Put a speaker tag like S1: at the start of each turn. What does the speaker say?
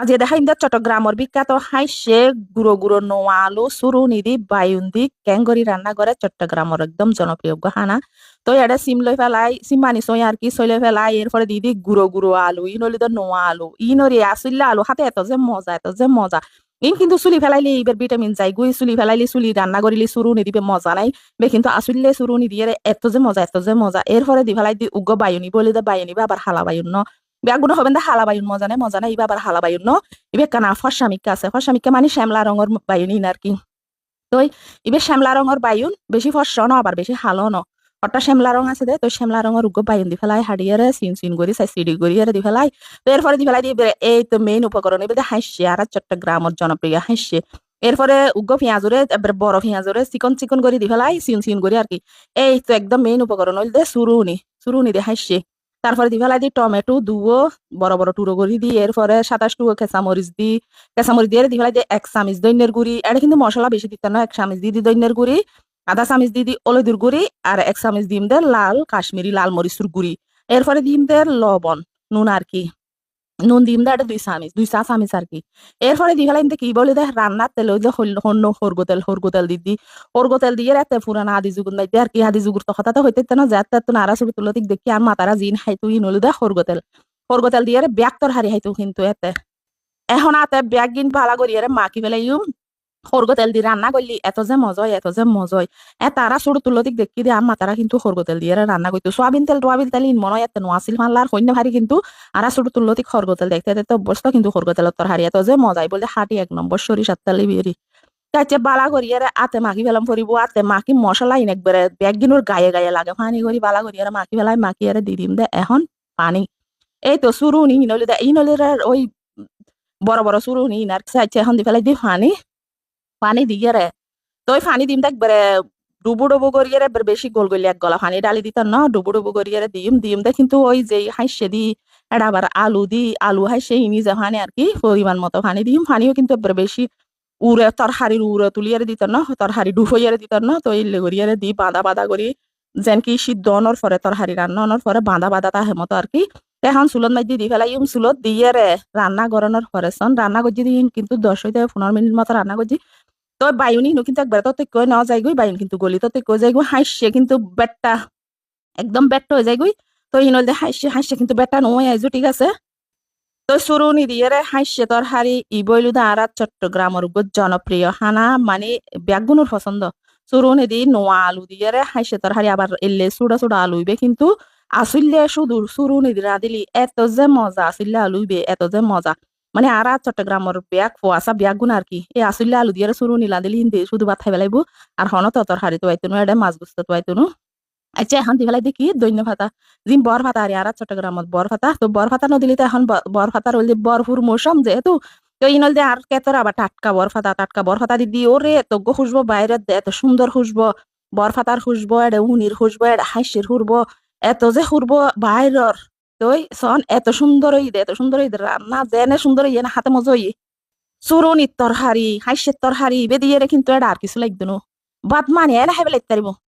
S1: আজ দেখা ইন্দা চট্টগ্রামের বিখ্যাত হাইসে গুঁড়ো গুঁড়ো নোয়া আলু সুরু নিদি বায়ুন্দি, ক্যাঙ্গরি রান্না করে চট্টগ্রামের একদম জনপ্রিয় খানা তো এটা সিম লই ফেলাই, সিম মানি সই আর কি সইলে ফেলাই, এরপরে দিদি গুঁড়ো গুঁড়ো আলু, ই নলি তো নোয়া আলু, ই নরি আসলে আলু, হাতে এত যে মজা, এত যে মজা। ইন কিন্তু চুলি ফেলাইলে এইবার ভিটামিন যাই গুই চুলি ফেলাইলে, চুলি রান্না করিলে সুরু নিদিবে মজা নাই। বে কিন্তু আসলে সুরু নিদিয়ে এত যে মজা, এত যে মজা। এরপরে দি ফেলাই দি উগ্র বায়ুনি, বলে দে বায়ুনি বা আবার হালা বায়ুন ব্যাগুনো হবেন দা হালা বায়ুন মজা নাই মজা নাই ইবা আবার হালা বায়ুন ইবে কানা ফর্সামিকা আছে ফর্সামিকা মানে শ্যামলা রঙের বায়ুন ইন আর কি? তো ইবে শ্যামলা রঙের বায়ুন, বেশি ফর্সা ন, আবার বেশি হালো ন? অটা শ্যামলা রং আছে দে তো শ্যামলা রঙের উগ্র বায়ুন দি ফেলাই, হাড়িয়ারে সিন সিন করি সাই সিডি করি দি ফেলাই, তো এরপরে দি ফেলাই দিয়ে এই তো মেইন উপকরণ এবার হাসছে আর চট্টগ্রামের জনপ্রিয় হাসছে এরপরে উগ্র পেঁয়াজরে এবার বড় পেঁয়াজরে চিকন চিকন করে দি ফেলাই সিন সিন করি আর কি। এই তো একদম মেইন উপকরণ, হইল দে সুরুনি সুরুনি দে হাসছে তারপরে দি ফেলাই দি টমেটো দুও বড় বড় টুরো গড়ি দি, এরপরে সাতাশ টুকো কেঁচামরিচ দি, কেঁচামরিচ দিয়ে দি ফেলাই দি এক চামিচ দৈন্যের গুড়ি, এটা কিন্তু মশলা বেশি দিতে না, এক চামিচ দিয়ে দি দৈন্যের গুড়ি, আধা চামিচ দিয়ে দি অলদির গুড়ি আর এক চামিচ দিম দে লাল কাশ্মীরি লাল মরিচুর গুড়ি, এরপরে দিম দে লবণ, নুন আর কি। নুন দিম দে দুই চামিচ দুই চা চামিচ আর কি? এরপরে দি ফেলাই কি বলে দে রান্নার তেল ওই যে হন্য সর্গো তেল সর্গো তেল দি দি সর্গো তেল দিয়ে রাতে পুরানা আদি যুগুন দাইতে আর কি আদি যুগুর তো কথা তো হইতে না যাতে তো নারা ছবি তুলো দেখি আর মাতারা জিন হাইতু ইন হলো দে সর্গো তেল সর্গো তেল দিয়ে ব্যাগ তোর হারি হাইতু কিন্তু এতে। এখন আতে ব্যাগ গিন ভালা করিয়ারে মাকি ফেলাই সরগো তেল দিয়ে রান্না করলি এত যে মজয়, এত যে মজয়। এ তারা ছোট তুলতিক দেখি দিয়ে আম্মা তারা কিন্তু সরগো তেল দিয়ে রান্না করতো সোয়াবিন তেল টোয়াবিন তেল ইন মনে এত নোয়াছিল মাল্লার সৈন্য ভারি কিন্তু আর ছোট তুলতিক সরগো তেল দেখতে দেখতে অভ্যস্ত কিন্তু সরগো তেলের তোর হারি এত যে মজাই বলতে হাঁটি এক নম্বর সরিষার তেল বেরি তাইতে বালা করিয়ারে আতে মাখি ফেলাম ফরিব আতে মাখি মশলা ইন একবারে ব্যাগিনোর গায়ে গায়ে লাগে। পানি করি বালা করিয়ারে মাখি ফেলাই মাখিয়ারে দি দিম দে এখন পানি। এই তো সুরুনি ইনলি দে ইনলির ওই বড় বড় সুরুনি ইনার চাইছে এখন দি ফেলাই দি পানি পানি দিয়ে রে তো ওই পানি দিম একবারে ডুবু ডুবু করিয়ে এবার বেশি গোল গলি এক গলা। পানি ডালি দিতাম না ডুবু ডুবু করিয়ে রে দিম দিম দে। কিন্তু ওই যে হাইসে দি এটা আলু দি, আলু হাইসে ইনি যে পানি আর কি পরিমাণ মতো পানি দিম। পানিও কিন্তু এবার বেশি উড়ে তরহারির উড়ে তুলিয়ে দিত না তরহারি ডুবইয়ারে দিত না তো ইলে করিয়ে দি বাঁধা বাঁধা করি যেন কি সিদ্ধ অনর পরে তরহারি রান্না অনর পরে বাঁধা বাঁধা তাহে মতো আর কি। এখন চুলত মাই দি ফেলাই চুলত দিয়ে রে রান্না গরনের পরে রান্না করছি দিন কিন্তু দশ হইতে পনেরো মিনিট মতো রান্না করছি তো বায়ুনি হিনু কিন্তু একবার তো কই নেওয়া যায় গই বায়ুন কিন্তু গলি তো কই যায় গো হাসছে কিন্তু বেটটা একদম বেটটা হয়ে যায় গই তো হিনল দে হাসছে হাসছে কিন্তু বেটটা নয় আইজো, ঠিক আছে? তো সুরুনি দিয়ে রে হাসছে তোর হারি ইবইলু দা আর চট্টগ্রামের উপর জনপ্রিয় হানা মানে ব্যাগুনুর পছন্দ সুরুনি দি নোয়া আলু দিয়ে রে হাসছে তোর হারি আবার এলে সুড়া সুড়া আলু ইবে কিন্তু আসলে শুধু সুরুনি দিরা দিলি এত যে মজা আসলে আলু ইবে এত যে মজা। মানে আরা চট্টগ্রামের ব্যাগ ফোয়াশা ব্যাগ গুণ আর কি? এই আসলে আলু দিয়ে শুরু নিলা দিলি, হিন্দি শুধু ভাত খাই পেলাইবো। আর হন ততর হারি তো আইতুনো এটা মাছ বুঝতে তো আইতুনো আচ্ছা এখন দি ফেলাই দেখি, দৈন্য ভাতা জিম বর ভাতা আর আরা চট্টগ্রামত বর ভাতা তো বর ভাতা নদিলি তো এখন বর ভাতার হল বরফুর মৌসুম যেহেতু। তো ইনল দিয়ে আর কেতর আবার টাটকা বর ফাতা টাটকা বর ফাতা দিদি ওরে এত গো খুঁজবো বাইরে এত সুন্দর খুঁজবো। বর ফাতার খুঁজবো এটা উনির খুঁজবো এটা হাসির খুঁড়বো এত যে খুঁড়বো বাইরের তই সন এত সুন্দর ঈদ, এত সুন্দর ঈদ রান্না, দেনে সুন্দর ইয়ে না হাতে মজা ইয়ে চুরনির তরহারি হাইসের তরহারি বেদিয়ে কিন্তু এটা আর কিছু লাগতো বাদ মানিয়ে এলা হেবে লাগতে পারিব।